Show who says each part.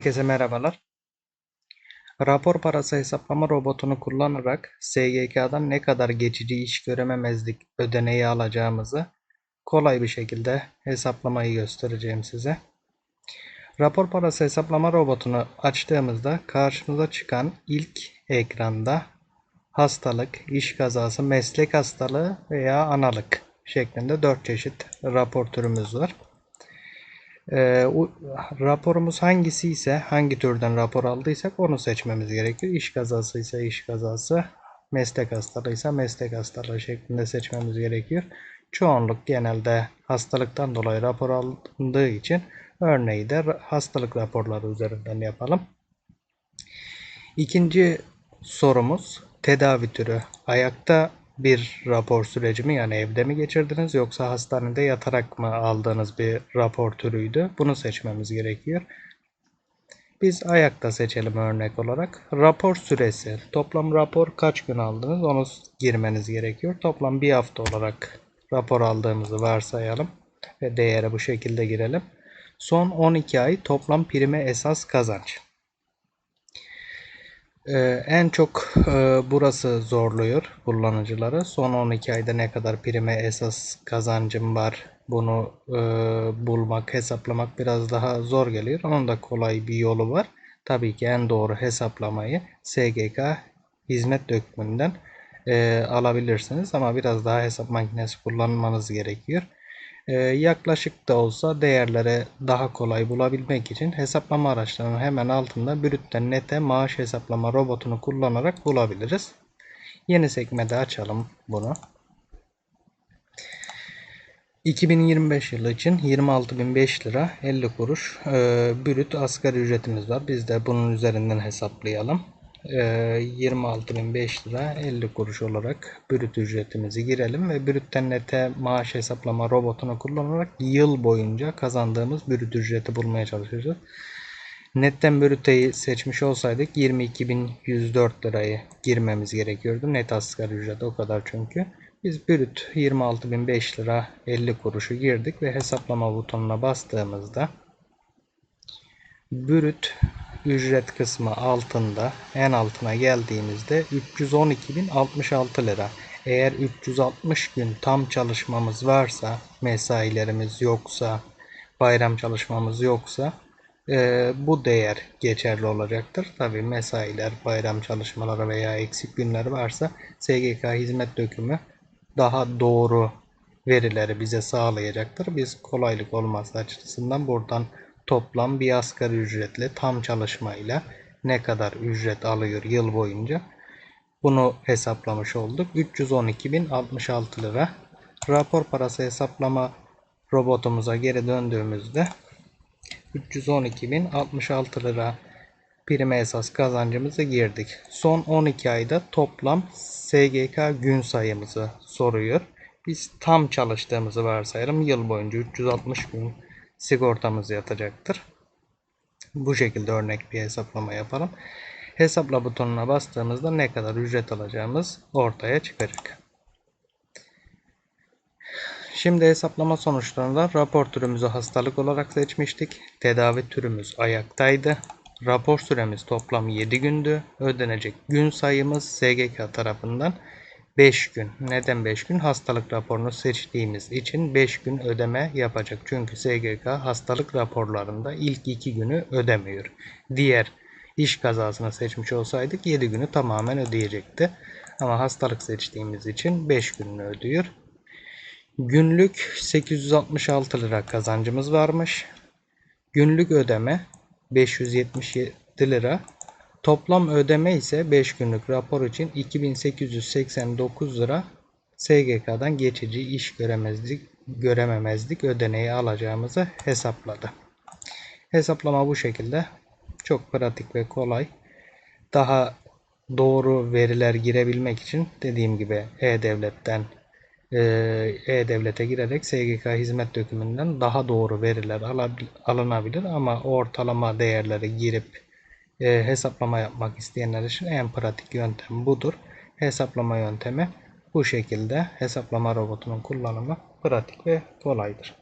Speaker 1: Herkese merhabalar. Rapor parası hesaplama robotunu kullanarak SGK'dan ne kadar geçici iş görememezlik ödeneği alacağımızı kolay bir şekilde hesaplamayı göstereceğim size. Rapor parası hesaplama robotunu açtığımızda karşımıza çıkan ilk ekranda hastalık, iş kazası, meslek hastalığı veya analık şeklinde 4 çeşit rapor türümüz var. E, o, raporumuz hangisi ise hangi türden rapor aldıysak onu seçmemiz gerekiyor. İş kazası ise iş kazası, meslek hastalığı ise meslek hastalığı şeklinde seçmemiz gerekiyor. Çoğunluk genelde hastalıktan dolayı rapor alındığı için örneği de hastalık raporları üzerinden yapalım. İkinci sorumuz tedavi türü. Ayakta bir rapor süreci mi yani evde mi geçirdiniz yoksa hastanede yatarak mı aldığınız bir rapor türüydü? Bunu seçmemiz gerekiyor. Biz ayakta seçelim örnek olarak. Rapor süresi. Toplam rapor kaç gün aldınız onu girmeniz gerekiyor. Toplam bir hafta olarak rapor aldığımızı varsayalım. Ve değeri bu şekilde girelim. Son 12 ay toplam prime esas kazanç. Ee, en çok e, burası zorluyor kullanıcıları. Son 12 ayda ne kadar prime esas kazancım var bunu e, bulmak, hesaplamak biraz daha zor geliyor. Onun da kolay bir yolu var. Tabii ki en doğru hesaplamayı SGK hizmet dökümünden e, alabilirsiniz. Ama biraz daha hesap makinesi kullanmanız gerekiyor. Ee, yaklaşık da olsa değerleri daha kolay bulabilmek için hesaplama araçlarının hemen altında brütten nete maaş hesaplama robotunu kullanarak bulabiliriz. Yeni sekmede açalım bunu. 2025 yılı için 26.005 lira 50 kuruş e, brüt asgari ücretimiz var. Biz de bunun üzerinden hesaplayalım. 26.005 ee, lira 50 kuruş olarak brüt ücretimizi girelim ve brütten nete maaş hesaplama robotunu kullanarak yıl boyunca kazandığımız brüt ücreti bulmaya çalışacağız. Netten brüteyi seçmiş olsaydık 22.104 lirayı girmemiz gerekiyordu. Net asgari ücret o kadar çünkü. Biz brüt 26.005 lira 50 kuruşu girdik ve hesaplama butonuna bastığımızda brüt ücret kısmı altında en altına geldiğimizde 312.066 lira. Eğer 360 gün tam çalışmamız varsa, mesailerimiz yoksa, bayram çalışmamız yoksa e, bu değer geçerli olacaktır. Tabi mesailer, bayram çalışmaları veya eksik günler varsa SGK hizmet dökümü daha doğru verileri bize sağlayacaktır. Biz kolaylık olması açısından buradan toplam bir asgari ücretle tam çalışmayla ne kadar ücret alıyor yıl boyunca bunu hesaplamış olduk. 312.066 lira. Rapor parası hesaplama robotumuza geri döndüğümüzde 312.066 lira prime esas kazancımızı girdik. Son 12 ayda toplam SGK gün sayımızı soruyor. Biz tam çalıştığımızı varsayalım. Yıl boyunca 360 gün sigortamız yatacaktır. Bu şekilde örnek bir hesaplama yapalım. Hesapla butonuna bastığımızda ne kadar ücret alacağımız ortaya çıkacak. Şimdi hesaplama sonuçlarında rapor türümüzü hastalık olarak seçmiştik. Tedavi türümüz ayaktaydı. Rapor süremiz toplam 7 gündü. Ödenecek gün sayımız SGK tarafından 5 gün. Neden 5 gün? Hastalık raporunu seçtiğimiz için 5 gün ödeme yapacak. Çünkü SGK hastalık raporlarında ilk 2 günü ödemiyor. Diğer iş kazasını seçmiş olsaydık 7 günü tamamen ödeyecekti. Ama hastalık seçtiğimiz için 5 gününü ödüyor. Günlük 866 lira kazancımız varmış. Günlük ödeme 577 lira Toplam ödeme ise 5 günlük rapor için 2889 lira SGK'dan geçici iş göremezlik, görememezlik ödeneği alacağımızı hesapladı. Hesaplama bu şekilde. Çok pratik ve kolay. Daha doğru veriler girebilmek için dediğim gibi E-Devlet'ten e, E-Devlet'e girerek SGK hizmet dökümünden daha doğru veriler alınabilir ama ortalama değerleri girip e, hesaplama yapmak isteyenler için en pratik yöntem budur. Hesaplama yöntemi bu şekilde hesaplama robotunun kullanımı pratik ve kolaydır.